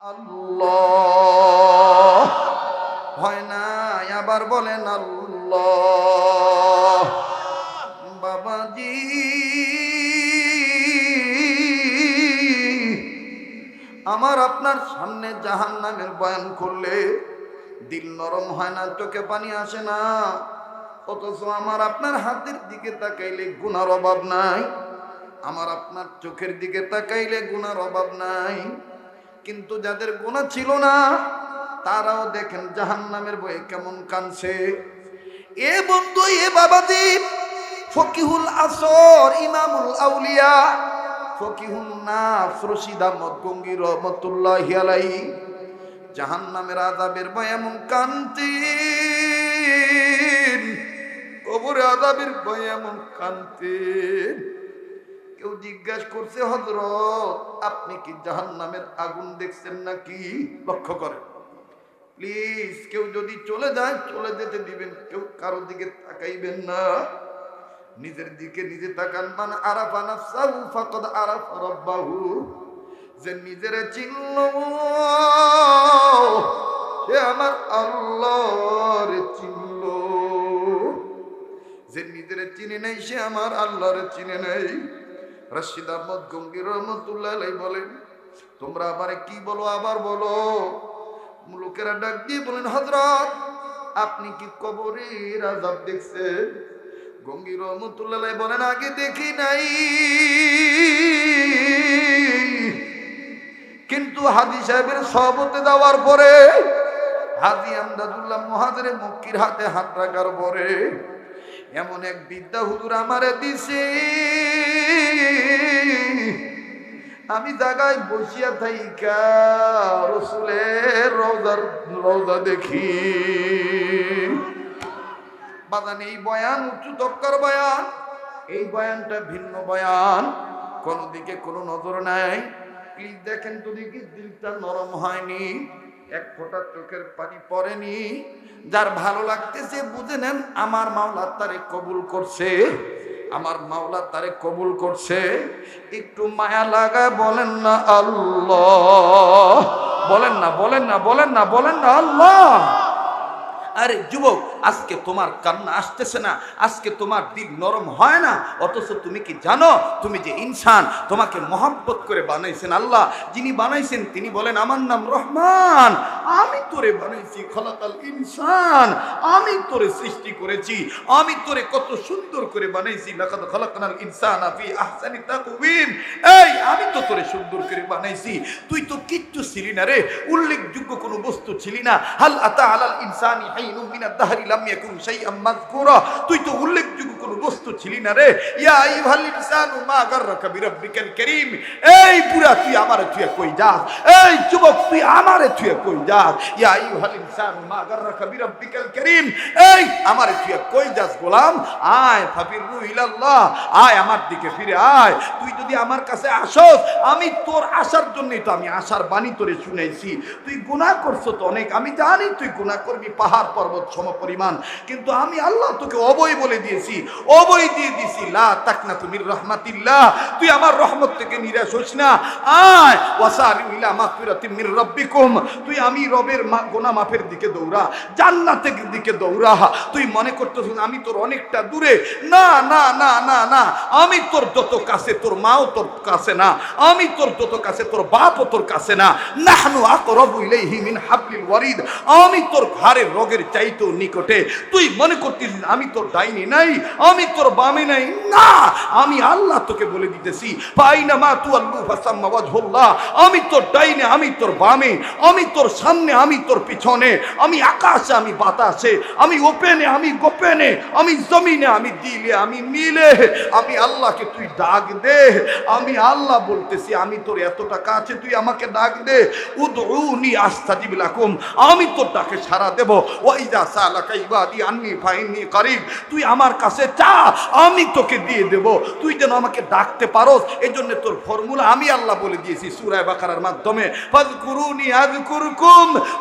আল্লাহ। হয় না আবার বলেন আল্লাহ। বাবাজি। আমার আপনার সামনে জাহান নামের বয়ান করলে দিল নরম হয় না, চোখে পানি আসে না। অথচ আমার আপনার হাতের দিকে তাকাইলে গুনার অভাব নাই। আমার আপনার চোখের দিকে তাকাইলে গুনার অভাব নাই। কিন্তু যাদের গুণা ছিল না, তারাও দেখেন জাহান নামের বয়ে কেমন কানছে এ বন্ধু, এ বাবাজি, ফকিহুল আসর, ইমামুল আউলিয়া ফকিহুল নাফ রশিদ আহমদ গঙ্গি রহমতুল্লাহ আলাই জাহান নামের আজাবের বয় এমন কান্তি কবরে আজাবের বয় এমন কান্তি কেউ জিজ্ঞাসা করছে হজরত আপনি কি জাহান নামের আগুন দেখছেন নাকি? লক্ষ্য করেন। প্লিজ, কেউ যদি চলে যায়, চলে যেতে দিবেন। কেউ কারও দিকে তাকাইবেন না। নিজের দিকে নিজে তাকান। মান আরাফা নাফসাহু ফাকাদ আরাফা রাব্বাহু। যে নিজের চিনল সে আমার আল্লাহর চিনল যে নিজের চিনে নেই, সে আমার আল্লাহর চিনে নেই। রশিদ আহমদ গঙ্গির রহমতুল্লাহ বলেন, তোমরা আবার কি বলো আবার বলো? লোকেরা ডাক দিয়ে বলেন হজরত আপনি কি কবরের আজাব দেখছেন? গঙ্গির রহমতুল্লাহ বলেন, আগে দেখি নাই। কিন্তু হাজি সাহেবের সহবতে দেওয়ার পরে হাজি আমদাদুল্লাহ মহাজের মুক্তির হাতে হাত রাখার পরে এমন এক বিদ্যা হুজুর আমারে দিছে। আমি জায়গায় বসিয়া থাইকা রসুলের রোজার, রোজা দেখি। বাদান এই বয়ান, উঁচু দক্কর বয়ান, এই বয়ানটা ভিন্ন বয়ান। কোন দিকে কোনো নজর নাই। প্লিজ দেখেন তো দেখি দিলটা নরম হয়নি। এক ফোঁটা চোখের পানি পড়েনি। যার ভালো লাগতেছে, বুঝে নেন, আমার মাওলা তারে কবুল করছে। আমার মাওলা তারে কবুল করছে। একটু মায়া লাগা, বলেন না আল্লাহ। বলেন না বলেন না বলেন না বলেন না আল্লাহ। আরে, যুবক আজকে তোমার কান্না আসতেছে না, আজকে তোমার দিক নরম হয় না, অথচ তুমি কি জানো, তুমি যে ইনসান, তোমাকে মহাব্বত করে বানাইছেন আল্লাহ। যিনি বানাইছেন, তিনি বলেন, আমার নাম রহমান, আমি তোরে বানাইছি খলাকাল ইনসান, আমি তোরে সৃষ্টি করেছি, আমি তোরে কত সুন্দর করে বানাইছি, লাকাদ খলাকানাল ইনসানা ফি আহসানি তাকওয়িম, এই, আমি তো তোরে সুন্দর করে বানাইছি, তুই তো কিচ্ছু ছিলি না রে, উল্লেখযোগ্য কোনো বস্তু ছিলি না, হাল আতা আলাল ইনসানি হাইনুম মিনাদ দাহরি লাম ইয়াকুন শাইআম মাযকুরা। তুই তো উল্লেখযোগ্য বস্তু ছিলি না রে। ইয়া আইয়ুহাল ইনসানু মা গাররাকা বিরাব্বিকাল কারীম। এই তুই আমারে তুই কই যাস? এই যুবক, তুই আমারে তুই কই যাস? ইয়া আইয়ুহাল ইনসানু মা গাররাকা বিরাব্বিকাল কারীম। এই আমারে তুই কই যাস গোলাম? আয় ফাবিরু ইলাল্লাহ। আয় আমার দিকে ফিরে আয়। তুই যদি আমার কাছে আসস, আমি তোর আসার জন্যই তো আমি আসার বাণী তোরে শুনেছি। তুই গুনাহ করছ তো অনেক। আমি জানি তুই গুনাহ করবি। পাহাড় পর্বত সম পরিমাণ কিন্তু আমি আল্লাহ তোকে অবৈ বলে দিয়েছি। অবয় দিয়ে দিয়েছি লা তাকনা তুমির রহমাতিল্লাহ। তুই আমার রহমত থেকে নিরাশ হোস না। আয় ওয়াসারি ইলা মাগফিরাতিম মির রাব্বিকুম। তুই আমি রবের গোনা মাফের দিকে দৌড়া, জান্নাতের দিকে দৌড়া। তুই মনে করতেছিস আমি তোর অনেকটা দূরে। না না না না না। আমি তোর যত কাছে, তোর মাও তোর কাছে না। আমি তোর যত কাছে, তোর বাপও তোর কাছে না। নাহনু আকরাবু ইলাইহি মিন হাবলিল ওয়ারিদ। আমি তোর ঘাড়ের রোগের চাইতেও নিকটে তুই মনে করতেছিস আমি তোর ডাইনি নাই, আমি তোর বামে নাই? না, আমি আল্লাহ তোকে বলে দিতেছি পাইনা মা তু আল্লু ফাসাম্মা ওয়াজহুল্লাহ। আমি তোর ডাইনে, আমি তোর বামে, আমি তোর সামনে, আমি তোর পিছনে, আমি আকাশে, আমি বাতাসে, আমি ওপেনে, আমি গোপেনে, আমি জমিনে, আমি দিলে, আমি মিলে, আমি আল্লাহকে তুই ডাক দে। আমি আল্লাহ বলতেছি, আমি তোর এতটা কাছে, তুই আমাকে ডাক দে। উদউনি আস্তাজিব লাকুম, আমি তোর ডাকে সারা দেব। ওয়াইদা সালাকা ইবাদি আন্নি ফাইন্নি করিব। তুই আমার কাছে চা আমি তোকে দিয়ে দেব। তুই যেন আমাকে ডাকতে পারোস এই জন্য তোর ফর্মুলা আমি আল্লাহ বলে দিয়েছি সুরায় বাকারার মাধ্যমে।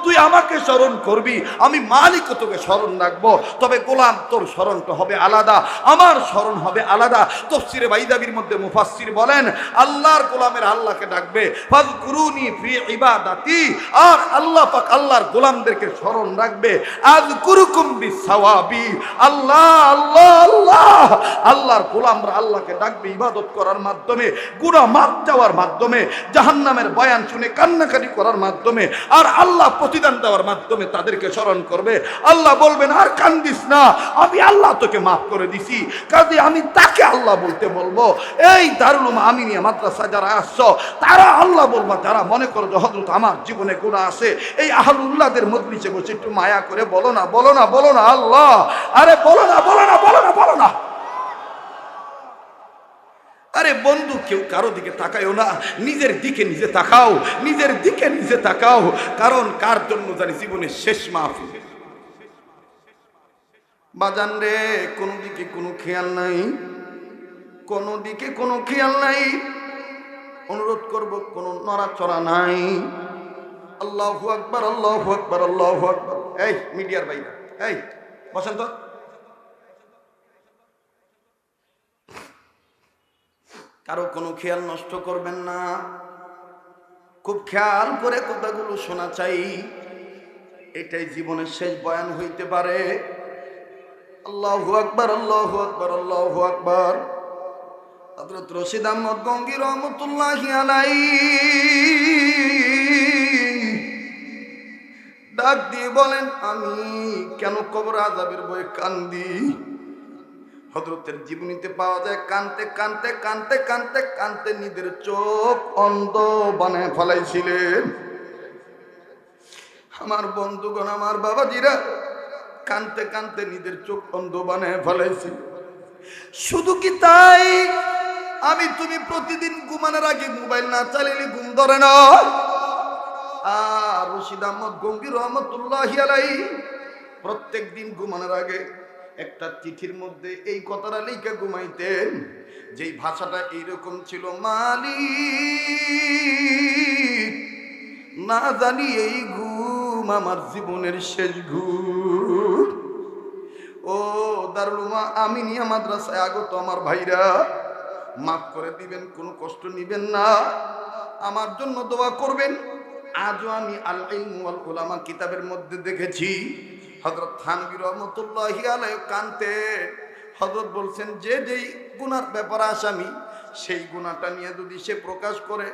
তুই আমাকে স্মরণ করবি, আমি মালিকও তোকে স্মরণ রাখব। তবে গোলাম, তোর স্মরণটা হবে আলাদা, আমার স্মরণ হবে আলাদা। তফসিরে বাইদাবির মধ্যে মুফাসসির বলেন, আল্লাহর গোলামের আল্লাহকে ডাকবে ফাজকুরুনি ফি ইবাদাতি, আর আল্লাহ পাক আল্লাহর গোলামদেরকে স্মরণ রাখবে। আযকুরকুম বিসাওয়াবি আল্লাহ তাদেরকে স্মরণ করবে। আল্লাহ বলবেন, আর কান্দিস না, আমি আল্লাহ তোকে মাফ করে দিছি। কাজে আমি তাকে আল্লাহ বলতে বলব। এই দারুল আমিনিয়া মাদ্রাসা যারা আসছো, তারা আল্লাহ বলব, যারা মনে করো হজরত আমার জীবনে গুণা আছে, এই আহলুল্লাহদের মজলিসে বসে একটু মায়া করে বলো না বলো না বলো না, আল্লাহ। আরে বলো না বলো না বলো না বলো না। আরে বন্ধু, কেউ কারও দিকে তাকায়ও না। নিজের দিকে নিজে তাকাও, নিজের দিকে নিজে তাকাও। কারণ কার জন্য জানি জীবনের শেষ মাহফিল? বাজান রে, কোনো দিকে কোনো খেয়াল নাই। কোনো দিকে কোনো খেয়াল নাই। অনুরোধ করব, কোনো নড়াচড়া নাই। আল্লাহু আকবার আল্লাহু আকবার আল্লাহু আকবার। এই, মিডিয়ার বাইরে। এই বসন্ত কারও কোনো খেয়াল নষ্ট করবেন না। খুব খেয়াল করে কথাগুলো শোনা চাই। এটাই জীবনের শেষ বয়ান হইতে পারে। আল্লাহ আকবার, আল্লাহু আকবার আল্লাহু আকবার। হযরত রশিদ আহমদ গঙ্গি রহমতুল্লাহি আলাই ডাক দিয়ে বলেন, আমি কেন কবর আজাবের বয়ে কান্দি? হজরতের জীবনীতে পাওয়া যায়, কানতে কানতে কানতে কানতে কানতে নিজের চোখ অন্ধ বানায় ফেলাইছিলেন। আমার বন্ধুগণ, আমার বাবাজিরা কানতে কানতে নিজের চোখ অন্ধ বানায় ফেলাইছিল শুধু কি তাই? আমি তুমি প্রতিদিন ঘুমানোর আগে মোবাইল না চালিয়ে ঘুম ধরে না? আর রশিদ আহমদ গঙ্গির রহমতুল্লাহ প্রত্যেক দিন ঘুমানোর আগে একটা চিঠির মধ্যে এই কথাটা লিখে ঘুমাইতেন, যেই ভাষাটা এইরকম ছিল মালি না জানি এই ঘুম আমার জীবনের শেষ ঘুম। ও দারুলুমা আমিনিয়া মাদ্রাসায় আগত আমার ভাইরা, মাফ করে দিবেন, কোনো কষ্ট নিবেন না। আমার জন্য দোয়া করবেন। আজও আমি আল ইলমু ওয়াল কিতাবের মধ্যে দেখেছি। হজরত থানবী রহমাতুল্লাহি আলাইহি কানতে হযরত বলছেন, যে যেই গুনার ব্যাপারে আসামি সেই গুণাটা নিয়ে যদি সে প্রকাশ করে,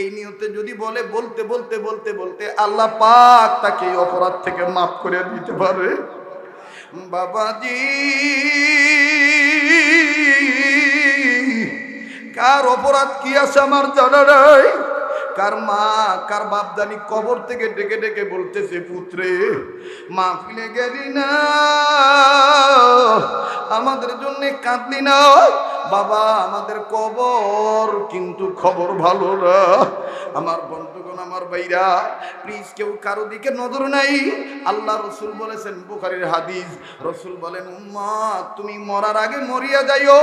এই নিয়তে যদি বলে, বলতে বলতে বলতে বলতে আল্লাহ পাক তাকে এই অপরাধ থেকে মাফ করে দিতে পারে। বাবাজি, কার অপরাধ কি আছে আমার জানা নাই? কার মা, কার বাপদানি কবর থেকে ডেকে ডেকে বলতেছে, পুত্রে মা ফিলে গেলি না। আমাদের জন্য কাঁদলি না। বাবা, আমাদের কবর, কিন্তু খবর ভালো না। আমার বন্ধুগণ, আমার ভাইরা প্লিজ কেউ কারও দিকে নজর নাই। আল্লাহ রসুল বলেছেন, বুখারির হাদিস, রসুল বলেন, উম্মা, তুমি মরার আগে মরিয়া যাইও।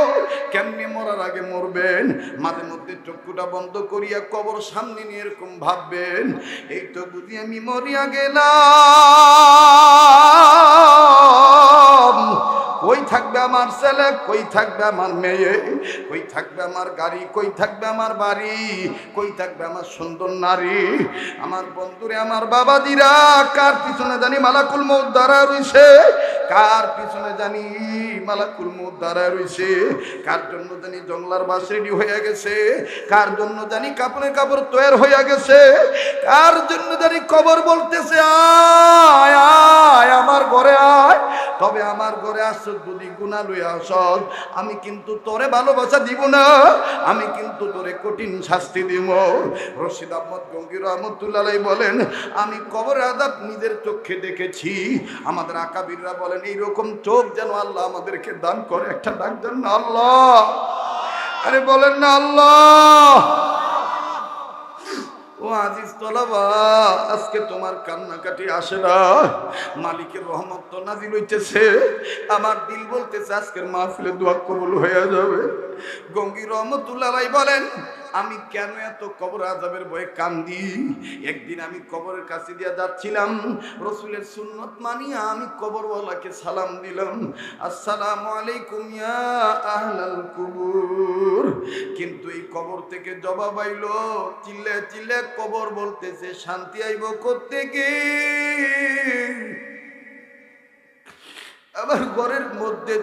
কেমনি মরার আগে মরবেন? মাঝে মধ্যে চক্ষুটা বন্ধ করিয়া কবর সামনে নিয়ে এরকম ভাববেন। এই তো বুঝি আমি মরিয়া গেলাম। কই থাকবে আমার ছেলে, কই থাকবে আমার মেয়ে? কই থাকবে আমার গাড়ি, কই থাকবে আমার বাড়ি? কই থাকবে আমার সুন্দর নারী? আমার বন্ধুরে, আমার বাবাদিরা, কার পিছনে জানি মালাকুল মৌত দ্বারা রইছে? কার পিছনে জানি মালাকুল মৌত দ্বারা রইছে? কার জন্য জানি জংলার বাস রেডি হয়ে গেছে? কার জন্য জানি কাপড়ের কাপড় তৈরি হয়ে গেছে? কার জন্য জানি খবর বলতেছে আয় তবে আমার ঘরে আসছ যদি গুণা লইয়া আসল, আমি কিন্তু তোরে ভালোবাসা দিব না, আমি কিন্তু তোরে কঠিন শাস্তি দিব। রশিদ আহমদ গঙ্গির রহমতুল্লাহ বলেন, আমি কবর আদাব নিজের চোখে দেখেছি। আমাদের আকাবিররা বলেন, এইরকম চোখ যেন আল্লাহ আমাদেরকে দান করে, একটা ডাক দেন না আল্লাহ। আরে বলেন না আল্লাহ। ও আজিজ তলাবা, আজকে তোমার কান্নাকাটি আসে না। মালিকের রহমত তো নাজিল হইতেছে। আমার দিল বলতেছে, আজকের মাহফিলে দোয়া কবুল হয়ে যাবে। গঙ্গি রহমতুল্লাহ বলেন আমি কেন এত কবর আজাবের ভয়ে কান্দি? একদিন আমি কবরের কাছে দিয়া যাচ্ছিলাম, রসুলের সুন্নত মানিয়া আমি কবরওয়ালাকে সালাম দিলাম। আসসালাম আলাইকুম ইয়া আহলাল কুবুর। কিন্তু এই কবর থেকে জবাব আইলো, চিল্লে চিল্লে কবর বলতেছে, শান্তি আইব কোত্থেকে? আবার ঘরের মধ্যে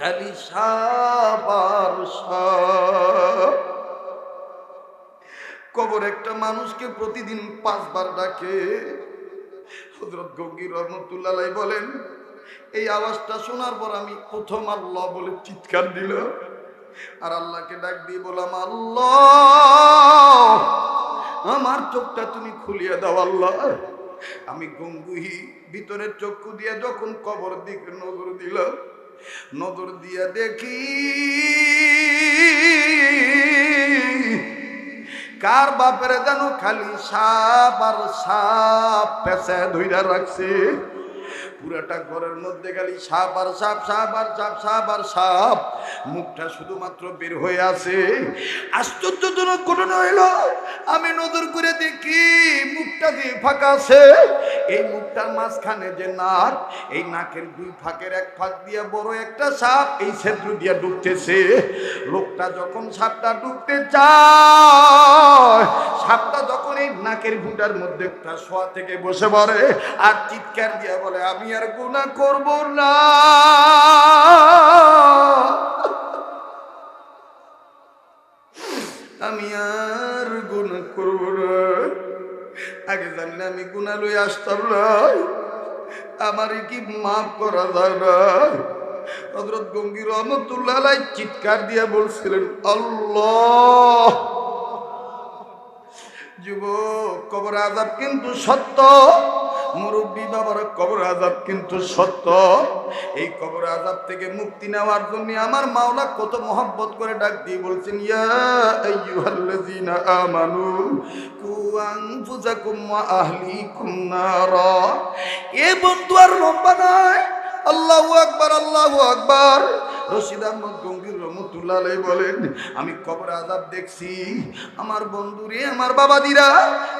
খালি সাপ আর সাপ। কবর একটা মানুষকে প্রতিদিন পাঁচবার ডাকে। হজরত গঙ্গির রহমতুল্লাহ বলেন, এই আওয়াজটা শোনার পর আমি প্রথম আল্লাহ বলে চিৎকার দিল আর আল্লাহকে ডাক দিয়ে বললাম, আল্লাহ, আমার চোখটা তুমি খুলিয়ে দাও আল্লাহ। আমি গঙ্গুহি ভিতরের চক্ষু দিয়ে যখন কবর দিকে নজর দিলাম, নজর দিয়ে দেখি কার বাপের যেন খালি সাপ আর সাপ পেঁচা ধুইরা রাখছে? পুরাটা ঘরের মধ্যে খালি সাপ আর সাপ সাপ আর সাপ সাপ আর সাপ। মুখটা শুধুমাত্র বের হয়ে আছে। আশ্চর্যজনক ঘটনা হইল, আমি নজর করে দেখি মুখটা দিয়ে ফাঁকা আছে এই মুখটার মাঝখানে যে নাক, এই নাকের দুই ফাঁকের এক ফাঁক দিয়ে বড় একটা সাপ, এই সেতু দিয়ে ঢুকতেছে লোকটা যখন সাপটা ডুবতে চায়, সাপটা যখন এই নাকের ফুটার মধ্যে একটা শোয়া থেকে বসে পড়ে, আর চিৎকার দিয়ে বলে, আমি আর গুণা করব না। আমি আর গুণা করব না। আগে জানলে আমি গুণা লই আসতাম না। আমার কি মাফ করা যায় না। হজরত গঙ্গির রহমতুল্লাহ চিৎকার দিয়া বলছিলেন, আল্লাহ! যুবক, কবর আজাব কিন্তু সত্য। মুরব্বী বাবার কবর আজাব কিন্তু সত্য। এই কবর আজাব থেকে মুক্তি নেওয়ার জন্য আমার মাওলা কত মহব্বত করে ডাক দিয়ে বলছেন, ইয়া আমানু এ বন্ধু আর লম্বা নয়। আল্লাহু আকবার আল্লাহু আকবার। রশিদ আহমদ গঙ্গির রহমতুল্লাহ বলেন, আমি কবর আজাব দেখছি। আমার বন্ধুরে, আমার বাবাদিরা,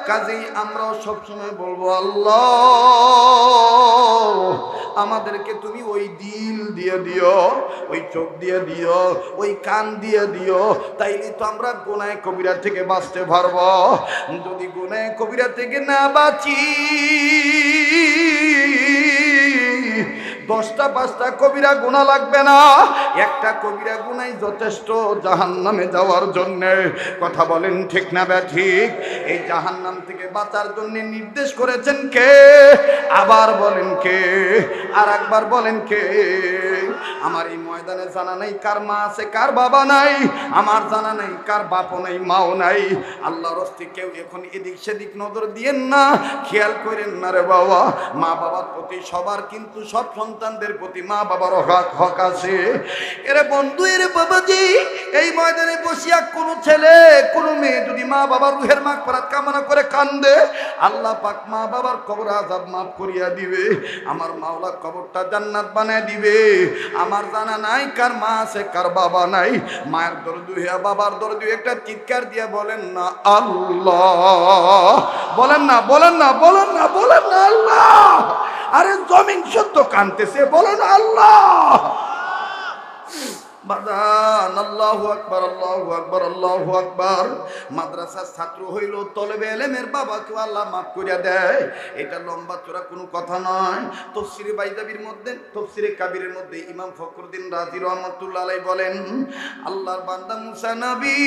কাজেই আমরাও সবসময় বলব, আল্লাহ, আমাদেরকে তুমি ওই দিল দিয়ে দিও, ওই চোখ দিয়ে দিও, ওই কান দিয়ে দিও, তাইলে তো আমরা গোনায় কবিরা থেকে বাঁচতে পারব। যদি গোনায় কবিরা থেকে না বাঁচি দশটা পাঁচটা কবিরা গুণা লাগবে না। একটা কবিরা গুণাই যথেষ্ট জাহান নামে যাওয়ার জন্যে। কথা বলেন ঠিক না ব্যা ঠিক? এই জাহান নাম থেকে বাঁচার জন্য নির্দেশ করেছেন কে? আবার বলেন কে? আর একবার বলেন কে? আমার এই ময়দানে জানা নাই কার মা আছে, কার বাবা নাই। আমার জানা নাই কার বাপও নাই, মাও নাই। আল্লাহর হস্তে কেউ এখন এদিক সেদিক নজর দিয়েন না। খেয়াল করেন না রে বাবা মা বাবার প্রতি সবার কিন্তু সব সন্তানদের প্রতি মা বাবার হক হক আছে। এরে বন্ধু, এরে বাবাজি, এই ময়দানে বসিয়া কোনো ছেলে, কোনো মেয়ে যদি মা বাবার রুহের মাগ পরাত কামনা করে কান্দে, আল্লাহ পাক মা বাবার কবর আজাব মাফ করিয়া দিবে। আমার মাওলা কবরটা জান্নাত বানায় দিবে। আমার জানা নাই, কার মা আছে, কার বাবা নাই। মায়ের দরদু হইয়া বাবার দরদু একটা চিৎকার দিয়া বলেন না, আল্লাহ। বলেন না বলেন না বলেন না বলেন না, আল্লাহ। আরে জমিন সত্য কানতেছে, বলেন আল্লাহ। বাদান আল্লাহু আকবার আল্লাহু আকবার আল্লাহু আকবার। মাদ্রাসার ছাত্র হইল তলবে এলেমের বাবাকে আল্লাহ মাফ করিয়া দেয়। এটা লম্বা চোরা কোনো কথা নয়। তফসিরে বাইদাবির মধ্যে, তফসিরে কাবিরের মধ্যে ইমাম ফখরুদ্দিন রাজি রহমতুল্লাহ বলেন, আল্লাহর বান্দা মুসা নবী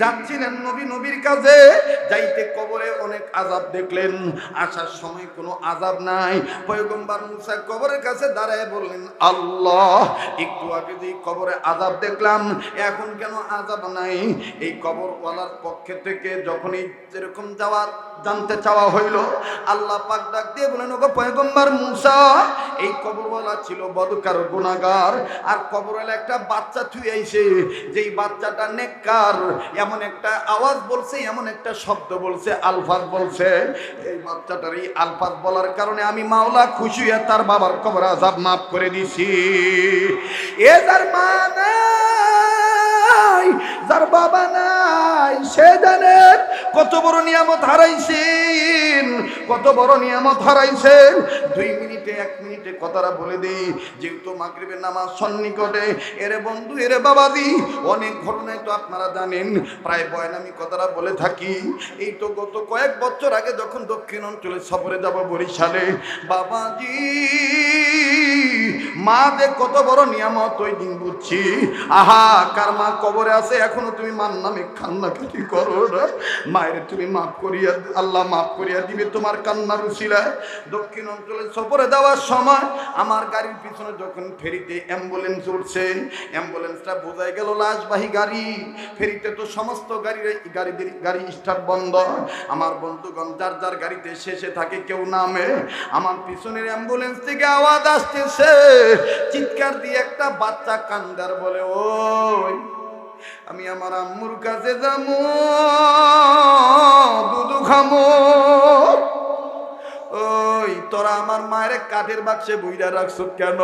যাচ্ছিলেন নবী নবীর কাজে যাইতে কবরে অনেক আজাব দেখলেন। আসার সময় কোনো আজাব নাই। পয়গম্বর মুসা কবরের কাছে দাঁড়ায় বললেন, আল্লাহ একটু আগে যে কবরে আজাব দেখলাম, এখন কেন আজাব নাই? এই কবরওয়ালার পক্ষে থেকে যখনই যেরকম যাওয়ার জানতে চাওয়া হইল, আল্লাহ পাক ডাক দিয়ে বলেন, ওগো পয়গম্বর মুসা, এই কবরওয়ালা ছিল বদকার গুণাগার আর কবরওয়ালা একটা বাচ্চা থুই আইছে, যেই বাচ্চাটা নেককার, এমন একটা আওয়াজ বলছে, এমন একটা শব্দ বলছে, আলফাজ বলছে। এই বাচ্চাটার এই আলফাজ বলার কারণে আমি মাওলা খুশি হয়ে তার বাবার কবর আজাব মাফ করে দিছি। এ তার মা নাই যার বাবা নাই, সে জানেন কত বড় নিয়ামত হারাইছেন, কত বড় নিয়ামত হারাইছেন। দুই মিনিটে, এক মিনিটে কথাটা বলে দিই, যেহেতু মাগরিবের নামাজ সন্নিকটে, এরে বন্ধু, এরে বাবাদি অনেক ঘটনায় তো আপনারা জানেন, প্রায় বয়ান আমি কথাটা বলে থাকি। এই তো গত কয়েক বছর আগে যখন দক্ষিণ অঞ্চলে সফরে যাব বরিশালে, বাবাজি, মা দে কত বড় নিয়ামত ওই দিন বুঝছি। আহা, কার মা কবরে আছে এখনও তুমি মার নামে কান্না কাটি করো না। মায়ের তুমি মাফ করিয়া আল্লাহ মাফ করিয়া দিবে তোমার কান্নার উশিলায়। দক্ষিণ অঞ্চলে সফরে দেওয়ার সময় আমার গাড়ির পিছনে যখন ফেরিতে অ্যাম্বুলেন্স উঠছে অ্যাম্বুলেন্সটা বোঝাই গেল লাশবাহী গাড়ি। ফেরিতে তো সমস্ত গাড়ি গাড়িদের গাড়ি স্টার্ট বন্ধ। আমার বন্ধুগণ যার যার গাড়িতে শেষে থাকে কেউ নামে। আমার পিছনের অ্যাম্বুলেন্স থেকে আওয়াজ আসতেছে। চিৎকার দিয়ে একটা বাচ্চা কান্দার বলে, ওই আমি আমার আম্মুর কাছে যাব, দুধু খামো ওই, তোরা আমার মায়ের কাঠের বাক্সে বইরা রাখছ কেন?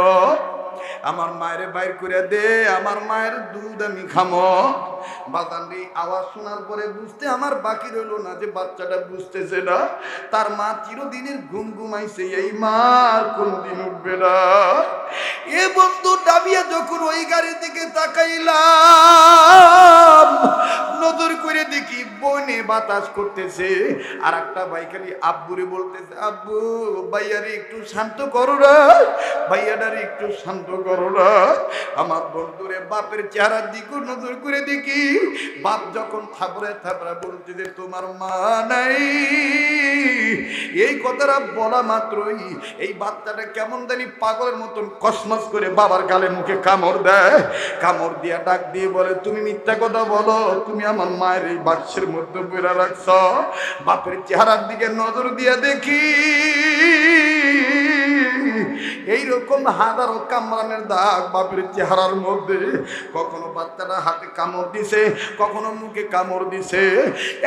আমার মায়ের বাইর করে দে, আমার মায়ের দুধ আমি খামো আওয়াজ শোনার পরে বুঝতে আমার বাকি রইল না যে বাচ্চাটা বুঝতেছে না। তার মা চিরদিনের এই মা, আর কোনদিন উঠবে না। এ বন্ধু ডাবিয়া যখন ওই তাকাইলাম, নজর করে দেখি বনে বাতাস করতেছে। আর একটা ভাই আব্বুরে বলতেছে, আব্বু, ভাইয়ারে একটু শান্ত করো না, ভাইয়াটারে একটু শান্ত করো না। আমার বন্ধুরে বাপের চেহারার দিকে নজর করে দেখি বাপ যখন থাপড়ে থাপড়া বলছে যে, তোমার মা নাই। এই কথাটা বলা মাত্রই এই বাচ্চাটা কেমন জানি পাগলের মতন কসমস করে বাবার গালে মুখে কামড় দেয়। কামড় দিয়া ডাক দিয়ে বলে, তুমি মিথ্যা কথা বলো, তুমি আমার মায়ের এই বাক্সের মধ্যে বেড়া রাখছ। বাপের চেহারার দিকে নজর দিয়া দেখি। এইরকম হাজারো কামরানের দাগ বাপের চেহারার মধ্যে। কখনো বাচ্চারা হাতে কামড় দিছে, কখনো মুখে কামড় দিছে।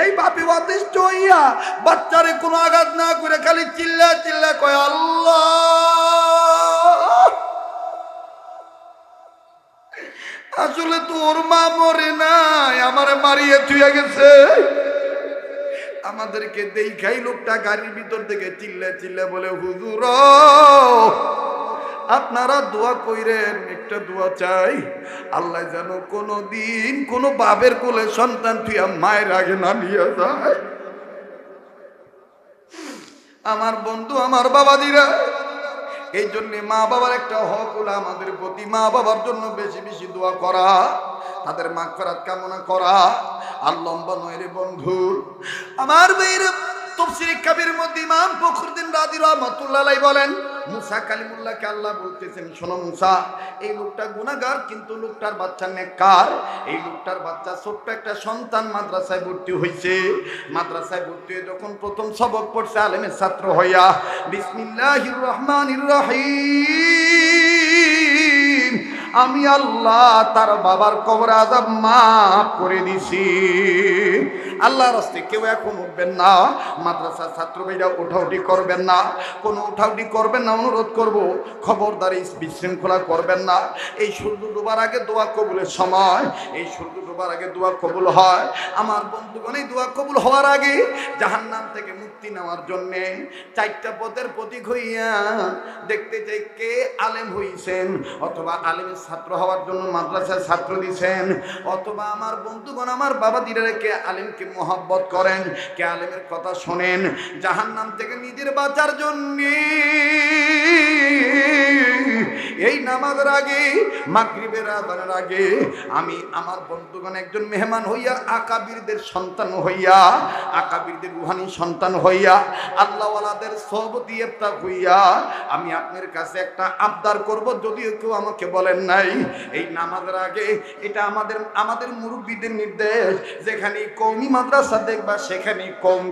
এই বাপে অতিষ্ঠ হইয়া বাচ্চারে কোনো আঘাত না করে খালি চিল্লা চিল্লা কয়, আল্লাহ! আসলে তোর মা মরে নাই, আমার মারিয়ে থুয়ে গেছে। আমাদেরকে দেখাই লোকটা গাড়ির ভিতর থেকে চিল্লা চিল্লা বলে, হুজুর, আপনারা দোয়া কইরেন, একটা দোয়া চাই। আল্লাহ যেন কোনো দিন কোনো বাবের কোলে সন্তান তুই মায়ের আগে না নিয়ে যায়। আমার বন্ধু, আমার বাবাদিরা এই জন্য মা বাবার একটা হক হলো আমাদের প্রতি। মা বাবার জন্য বেশি বেশি দোয়া করা, তাদের মাগ ফেরাত কামনা করা। আর লম্বা নয় রে বন্ধু। আমার মেয়ের তফসির কাবির মধ্যে ইমাম ফখরুদ্দিন রাজি রহমতুল্লাহ বলেন, মুসা কালিমুল্লাহকে আল্লাহ বলতেছেন, শোনো মুসা, এই লোকটা গুনাগার কিন্তু লোকটার বাচ্চা নেককার। এই লোকটার বাচ্চা ছোট্ট একটা সন্তান মাদ্রাসায় ভর্তি হয়েছে মাদ্রাসায় ভর্তি হয়ে যখন প্রথম সবক পড়ছে, আলেমের ছাত্র হইয়া, বিসমিল্লাহির রহমানির রহিম। আমি আল্লাহ তার বাবার কবর আজাব মাফ করে দিছি। আল্লাহ রাস্তে কেউ এখন উঠবেন না, মাদ্রাসার ছাত্র ভাইরা উঠাউটি করবেন না, কোনো উঠাউটি করবেন না, অনুরোধ করব, খবরদারি বিশৃঙ্খলা করবেন না। এই সূর্য ডোবার আগে দোয়া কবুলের সময়, এই সূর্য ডোবার আগে দোয়া কবুল হয়। আমার বন্ধুগণ, এই দোয়া কবুল হওয়ার আগে জাহান্নাম থেকে মুক্তি নেওয়ার জন্যে চারটা পথের প্রতীক হইয়া দেখতে চাই কে আলেম হইছেন, অথবা আলেমের ছাত্র হওয়ার জন্য মাদ্রাসায় ছাত্র দিছেন, অথবা আমার বন্ধুগণ, আমার বাবা দিদারে কে আলেমকে মোহাব্বত করেন, কে আলেমের কথা শোনেন, জাহান্নাম থেকে নিজের বাঁচার জন্যে এই নামাজের আগে, মাগরিবের আজানের আগে আমি আমার বন্ধুগণ একজন মেহমান হইয়া আকাবিরদের সন্তান হইয়া, আকাবিরদের রুহানি সন্তান হইয়া, আল্লাহওয়ালাদের সহবতি ইফতার হইয়া আমি আপনার কাছে একটা আবদার করব। যদিও কেউ আমাকে বলেন নাই, এই নামাজের আগে এটা আমাদের আমাদের মুরব্বীদের নির্দেশ, যেখানে কৌমি মাদ্রাসা দেখবা, সেখানে কম